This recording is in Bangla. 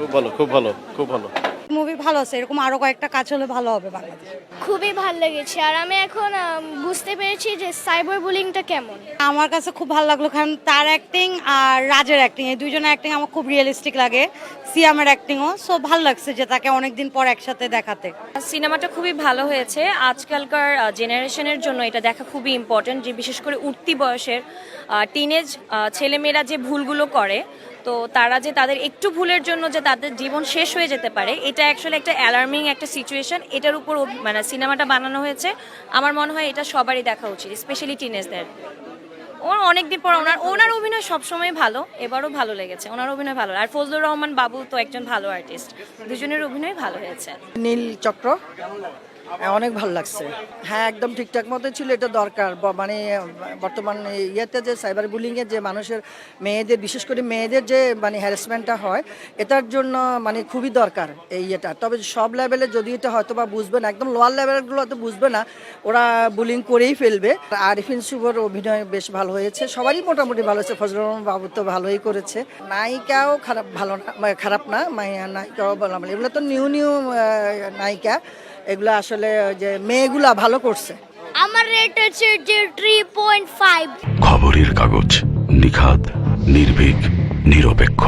খুব ভালো খুব ভালো খুব ভালো। মুভি ভালো আছে এরকম আরও কয়েকটা কাজ হলে ভালো হবে বাংলাদেশ। খুবই ভালো লেগেছে আর আমি এখন বুঝতে পেরেছি যে সাইবার বুলিংটা কেমন। আমার কাছে খুব ভালো লাগল কারণ তার অ্যাক্টিং আর রাজের অ্যাক্টিং এই দুইজনের অ্যাক্টিং আমার খুব রিয়েলিস্টিক লাগে সিয়ামের অ্যাক্টিংও সো ভালো লাগছে যে তাকে অনেকদিন পর একসাথে দেখাতে। সিনেমাটা খুবই ভালো হয়েছে আজকালকার জেনারেশনের জন্য এটা দেখা খুবই ইম্পর্টেন্ট যে বিশেষ করে উঠতি বয়সের টিনেজ ছেলেমেয়েরা যে ভুলগুলো করে তো তারা যে তাদের একটু ভুলের জন্য যে তাদের জীবন শেষ হয়ে যেতে পারে, এটা অ্যাকচুয়ালি একটা অ্যালার্মিং একটা সিচুয়েশন এটার উপর মানে সিনেমাটা বানানো হয়েছে। আমার মনে হয় এটা সবারই দেখা উচিত স্পেশালি টিনেজদের ওর অনেকদিন পর ওনার ওনার অভিনয় সবসময় ভালো, এবারও ভালো লেগেছে। ওনার অভিনয় ভালো। আর ফজলুর রহমান বাবু তো একজন ভালো আর্টিস্ট দুজনের অভিনয় ভালো হয়েছে। নীল চক্র। অনেক ভালো লাগছে। হ্যাঁ একদম ঠিকঠাক মতো ছিল, এটা দরকার। মানে বর্তমান ইয়েতে যে সাইবার বুলিংয়ে যে মানুষের মেয়েদের, বিশেষ করে মেয়েদের যে মানে হ্যারাসমেন্টটা হয়, এটার জন্য মানে খুবই দরকার এই ইয়েটা। তবে সব লেভেলে যদি এটা হয়তো বা বুঝবে না, একদম লোয়ার লেভেলগুলো হয়তো বুঝবে না, ওরা বুলিং করেই ফেলবে। আরিফিন শুভর অভিনয় বেশ ভালো হয়েছে, সবারই মোটামুটি ভালো হয়েছে ফজলুর রহমান বাবু তো ভালোই করেছে। নায়িকাও খারাপ, ভালো না মানে খারাপ না নায়িকাও ভালো এগুলো তো নিউ নিউ নায়িকা। এগুলো আসলে যে মেয়েগুলা ভালো করছে। আমার রেট হচ্ছে যে থ্রি পয়েন্ট ফাইভ খবরের কাগজ নিখাত নির্ভীক নিরপেক্ষ।